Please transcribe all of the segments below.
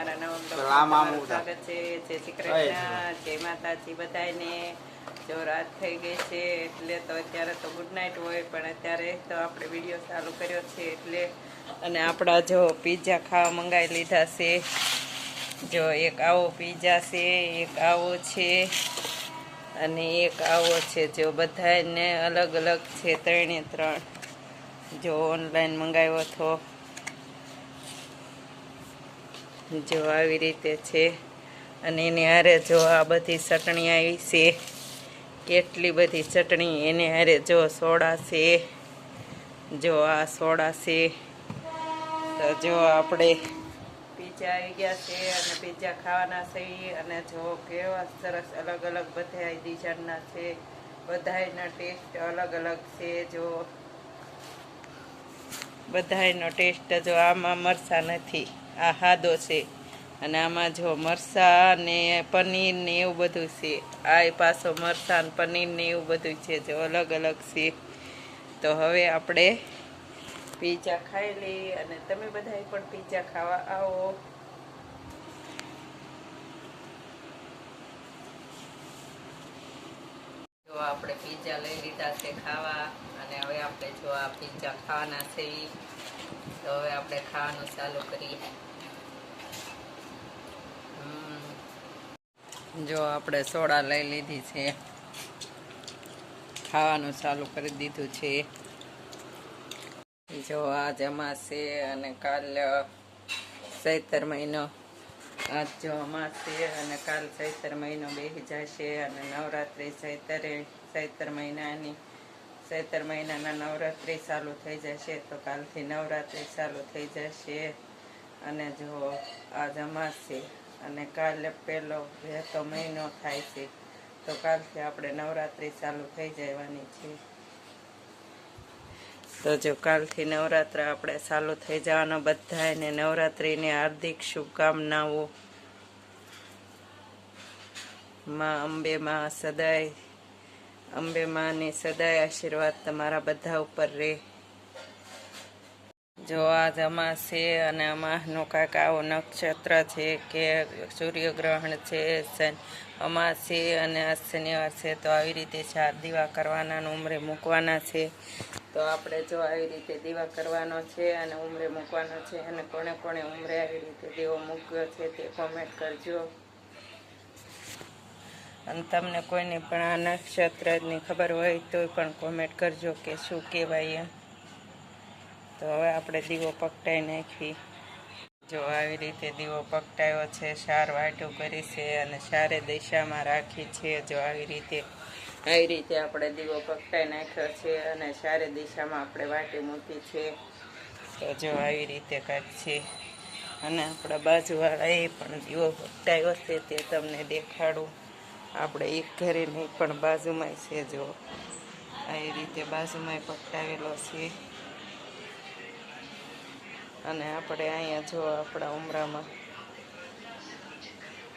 મારા નવા તો બ્લોગમાં આમ આમ તમારું સ્વાગત છે જય શ્રી કૃષ્ણ જય માતાજી બધાને જો રાત થઈ ગઈ છે એટલે તો અત્યારે તો ગુડ નાઇટ હોય પણ અત્યારે તો આપણે વીડિયો ચાલુ કર્યો છે એટલે અને આપણા જો પીઝા ખાવા મંગાવી લીધા છે. જો એક આવો પીઝા છે એક આવો છે અને એક આવો છે. જો બધાને અલગ અલગ છે ત્રણે ત્રણ જો ઓનલાઈન મંગાવ્યો હતો. જો આવી રીતે છે અને એની હારે જો આ બધી ચટણી આવી છે. કેટલી બધી ચટણી એને હારે જો સોડા છે. જો આ સોડા છે. તો જો આપણે પીઝા આવી ગયા છે અને પીઝા ખાવાના છે અને જો કેવા સરસ અલગ અલગ બધા ડિઝાઇનના છે. બધાના ટેસ્ટ અલગ અલગ છે જો. બધાયનો ટેસ્ટ જો આમાં મરસા નથી. આ છે. અને આમાં જો મરસા ને પનીર ને એવું બધું છે. આ પાછો મરસા પનીર ને એવું બધું છે જો અલગ અલગ છે. તો હવે આપણે પીઝા ખાઈ લઈએ અને તમે બધાએ પણ પીઝા ખાવા આવો. આપણે પીઝા લઈ લીધા છે ખાવા અને હવે આપણે જો આ પીઝા ખાવાના છે તો હવે આપણે ખાવાનું ચાલુ કરીએ. જો આપણે સોડા લઈ લીધી છે. ખાવાનું ચાલુ કરી દીધું છે. જો આ અમાસ અને કાલ ચૈતર મહિનો. આજ જો અમાસ અને કાલ ચૈતર મહિનો બેસી જશે અને નવરાત્રિ ચૈતરે, ચૈતર મહિનાની, ચૈતર મહિનાના નવરાત્રિ ચાલુ થઈ જશે તો કાલથી નવરાત્રિ ચાલુ થઈ જશે. અને જો આજ અમાસ અને કાલે પહેલો વહેતો મહિનો થાય છે. તો કાલથી આપણે નવરાત્રિ ચાલુ થઈ જવાની છે. તો જો કાલથી નવરાત્ર આપણે ચાલુ થઈ જવાનો બધાને નવરાત્રિની હાર્દિક શુભકામનાઓ. માં અંબે માં સદાય, અંબે માની સદાય આશીર્વાદ તમારા બધા ઉપર રહે. જો આજ અમાસ છે અને અમાસનું કાંઈક આવો નક્ષત્ર છે કે સૂર્યગ્રહણ છે અમાસી અને આ શનિવાર છે, તો આવી રીતે ચાર દીવા કરવાના ઉમરે મૂકવાના છે. તો આપણે જો આવી રીતે દીવા કરવાનો છે અને ઉમરે મૂકવાનો છે અને કોણે કોણે ઉમરે આવી રીતે દીવો મૂક્યો છે તે કોમેન્ટ કરજો. અને તમને કોઈને પણ આ નક્ષત્રની ખબર હોય તોય પણ કોમેન્ટ કરજો કે શું કહેવાય એમ. તો હવે આપણે દીવો પકટાઈ નાખી. જો આવી રીતે દીવો પકટાયો છે, સાર વાટું કરી છે અને સારે દિશામાં રાખી છે. જો આવી રીતે આવી રીતે આપણે દીવો પકટાઈ નાખ્યો છે અને સારે દિશામાં આપણે વાટી મૂકી છે. તો જો આવી રીતે કાંઈક છે. અને આપણા બાજુવાળાએ પણ દીવો પકટાયો છે, તે તમને દેખાડું. આપણે એક ઘરે નહીં, પણ બાજુમાં છે, જો. આવી રીતે બાજુમાં પકટાવેલો છે. અને આપણે અહીંયા જો આપણા ઉમરામાં,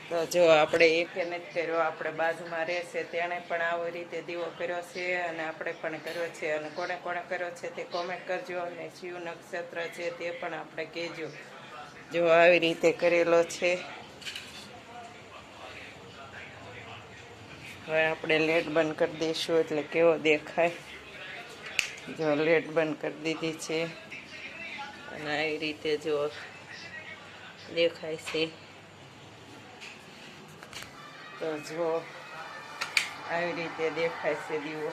તો જો આપણે એકે નથી કર્યો, આપણે બાજુમાં રહેશે તેણે પણ આવી રીતે દીવો કર્યો છે અને આપણે પણ કર્યો છે. અને કોણે કોણે કર્યો છે તે કોમેન્ટ કરજો અને શિવ નક્ષત્ર છે તે પણ આપણે કહેજો. જો આવી રીતે કરેલો છે. હવે આપણે લેટ બંધ કરી દઈશું એટલે કેવો દેખાય. જો લેટ બંધ કરી દીધી છે. અને આવી રીતે જો દેખાય છે. તો જો આવી રીતે દેખાય છે દીવો.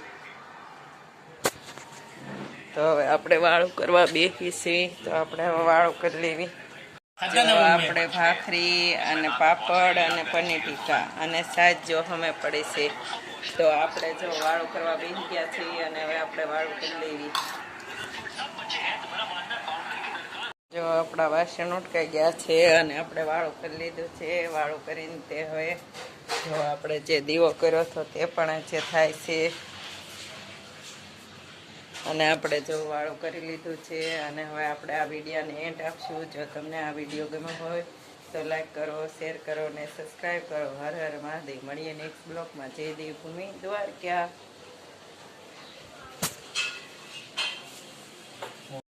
તો હવે આપણે વાળું કરવા બેસી છીએ તો આપણે હવે વાળું કરી લેવી. આપણે ભાખરી અને પાપડ અને પનીર ટીકા અને સાજ જો અમે પડે છે. તો આપણે જો વાળું કરવા બેસી ગયા છીએ અને હવે આપણે વાળું કરી લેવી. જો આપણા વાસણ ઉટકાઈ ગયા છે અને આપણે વાળું કરી લીધું છે, વાળું કરીને તે હવે જો આપણે જે દીવો કર્યો હતો તે પણ જે થાય છે. અને આપણે જો વાળું કરી લીધું છે અને હવે આપણે આ વિડીયાને એન્ડ આપશું. જો તમને આ વીડિયો ગમ્યો હોય તો લાઈક કરો શેર કરો અને સબસ્ક્રાઈબ કરો. હર હર મહાદેવ. મળીએ નેક્સ્ટ બ્લોગમાં જય દેવ ભૂમિ દ્વારકા.